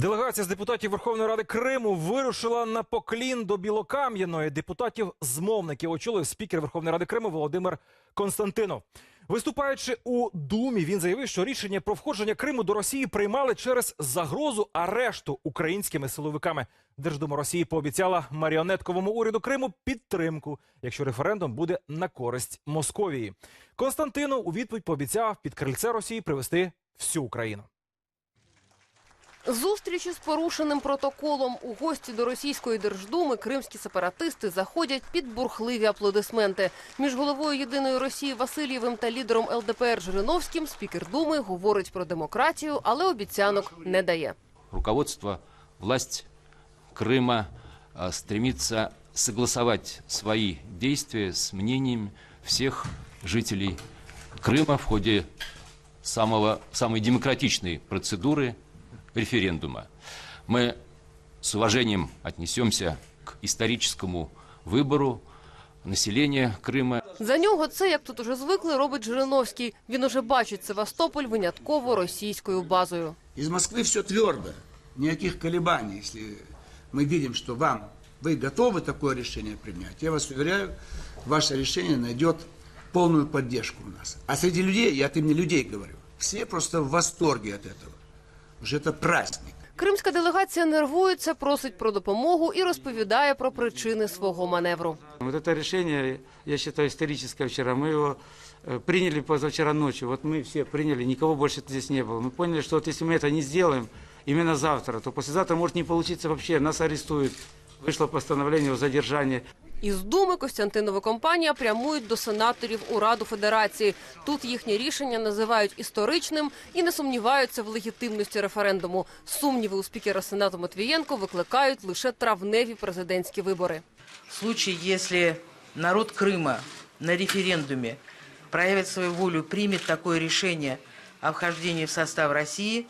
Делегація з депутатів Верховної Ради Криму вирушила на поклін до Білокам'яної. Депутатів змовників очолив спікер Верховної Ради Криму Володимир Константинов. Виступаючи у Думі, він заявив, що рішення про входження Криму до Росії приймали через загрозу арешту українськими силовиками. Держдума Росії пообіцяла маріонетковому уряду Криму підтримку, якщо референдум буде на користь Московії. Константинов у відповідь пообіцяв під крильце Росії привести всю Україну. Зустрічі з порушеним протоколом у гості до російської держдуми кримські сепаратисти заходять під бурхливі аплодисменти. Між головою єдиної Росії Васильєвим та лідером ЛДПР Жириновським спікер думи говорить про демократію, але обіцянок не дає. руководство, власть Крыма а, стремится согласовать свои действия с мнением всех жителей Крыма в ходе самого, самой демократичной процедуры референдума. Мы с уважением отнесемся к историческому выбору населения Крыма. За нього це, як тут уже звикли, робить Жириновський. Він уже бачить Севастополь винятково російською базою. Из Москвы все твердо, никаких колебаний. Если мы видим, что вам, вы готовы такое решение принять, я вас уверяю, ваше решение найдет полную поддержку у нас. А среди людей, я от имени людей говорю, все просто в восторге от этого. Уже это праздник. Кримська делегація нервується, просить про допомогу і розповідає про причини свого маневру. Вот это решение, я считаю, историческое вчера. Мы его э, приняли позавчера ночью. Вот мы все приняли, никого больше здесь не было. Мы поняли, что вот если мы это не сделаем именно завтра, то послезавтра может не получиться вообще. Нас арестуют. Вышло постановление о задержании. Із думи Костянтинова компанія прямують до сенаторів у Раду Федерації. Тут їхнє рішення називають історичним і не сумніваються в легітимності референдуму. Сумніви у спікера Сенату Матвієнко викликають лише травневі президентські вибори. В случае, если народ Крыма на референдуме проявит свою волю, примет такое решение о вхождении в состав России,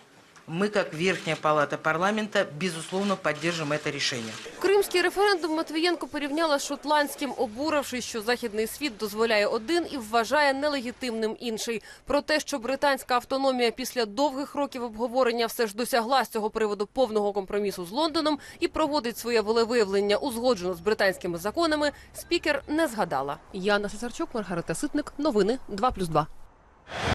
мы, как Верхняя палата парламента, безусловно поддержим это решение. Кримський референдум Матвієнко порівняла з шотландським, обурившись, що західний світ дозволяє один і вважає нелегітимним інший. Про те, що британська автономія після довгих років обговорення все ж досягла з цього приводу повного компромісу з Лондоном і проводить своє волевиявлення узгоджено з британськими законами, спікер не згадала. Яна Сесарчук, Маргарита Ситник. Новини 2+,2.